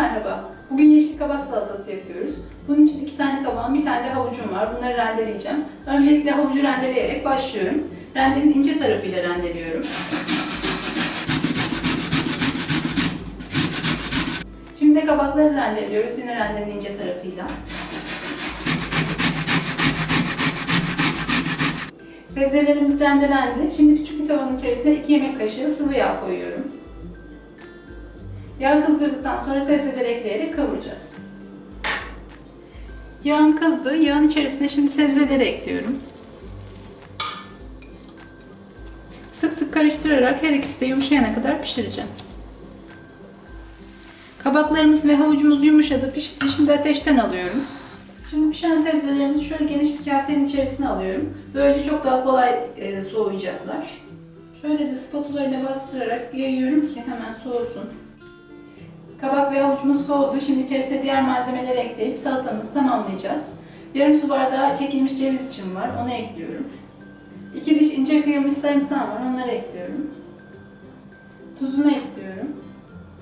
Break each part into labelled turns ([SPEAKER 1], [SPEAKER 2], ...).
[SPEAKER 1] merhaba. Bugün yeşil kabak salatası yapıyoruz. Bunun için iki tane kabağım, bir tane de havucum var. Bunları rendeleyeceğim. Öncelikle havucu rendeleyerek başlıyorum. Rendenin ince tarafıyla rendeliyorum. Şimdi de kabakları rendeliyoruz. Yine rendenin ince tarafıyla. Sebzelerimiz rendelendi. Şimdi küçük bir tavanın içerisine 2 yemek kaşığı sıvı yağ koyuyorum. Yağ kızdırdıktan sonra sebzeleri ekleyerek kavuracağız. Yağım kızdı. Yağın içerisine şimdi sebzeleri ekliyorum. Sık sık karıştırarak her ikisi de yumuşayana kadar pişireceğim. Kabaklarımız ve havucumuz yumuşadı, pişti. Şimdi ateşten alıyorum. Şimdi pişen sebzelerimizi şöyle geniş bir kasenin içerisine alıyorum. Böylece çok daha kolay e, soğuyacaklar. Şöyle de spatula ile bastırarak yayıyorum ki hemen soğusun. Kabak ve havucumuz soğudu. Şimdi içerisine diğer malzemeleri ekleyip salatamızı tamamlayacağız. Yarım su bardağı çekilmiş ceviz için var. Onu ekliyorum. İki diş ince kıyılmış sarımsağım var. Onları ekliyorum. Tuzunu ekliyorum.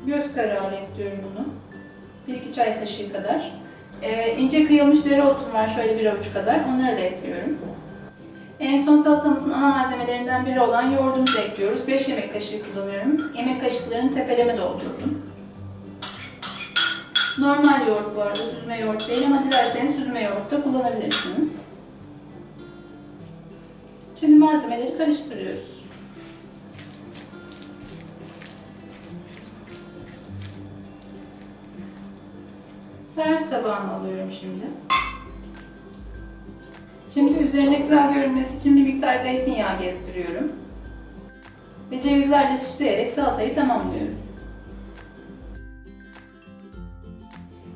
[SPEAKER 1] Göz kararı ekliyorum bunu. 1-2 çay kaşığı kadar. Ee, ince kıyılmış dereotum var şöyle bir avuç kadar. Onları da ekliyorum. En son salatamızın ana malzemelerinden biri olan yoğurdumuzu ekliyoruz. 5 yemek kaşığı kullanıyorum. Yemek kaşıklarını tepeleme doldurdum. Normal yoğurt bu arada, süzme yoğurt değil ama dilerseniz süzme yoğurt da kullanabilirsiniz. Şimdi malzemeleri karıştırıyoruz. Servis tabağına alıyorum şimdi. Şimdi üzerine güzel görünmesi için bir miktar zeytinyağı gezdiriyorum. Ve cevizlerle süsleyerek salatayı tamamlıyorum.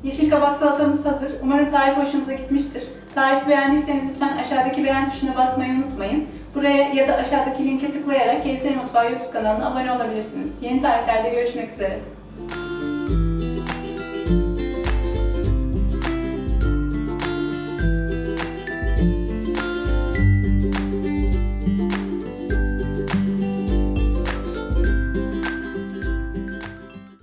[SPEAKER 1] Yeşil kabak salatamız hazır. Umarım tarif hoşunuza gitmiştir. Tarifi beğendiyseniz lütfen aşağıdaki beğen tuşuna basmayı unutmayın. Buraya ya da aşağıdaki linke tıklayarak Kevser Mutfağı YouTube kanalına abone olabilirsiniz. Yeni tariflerde görüşmek üzere.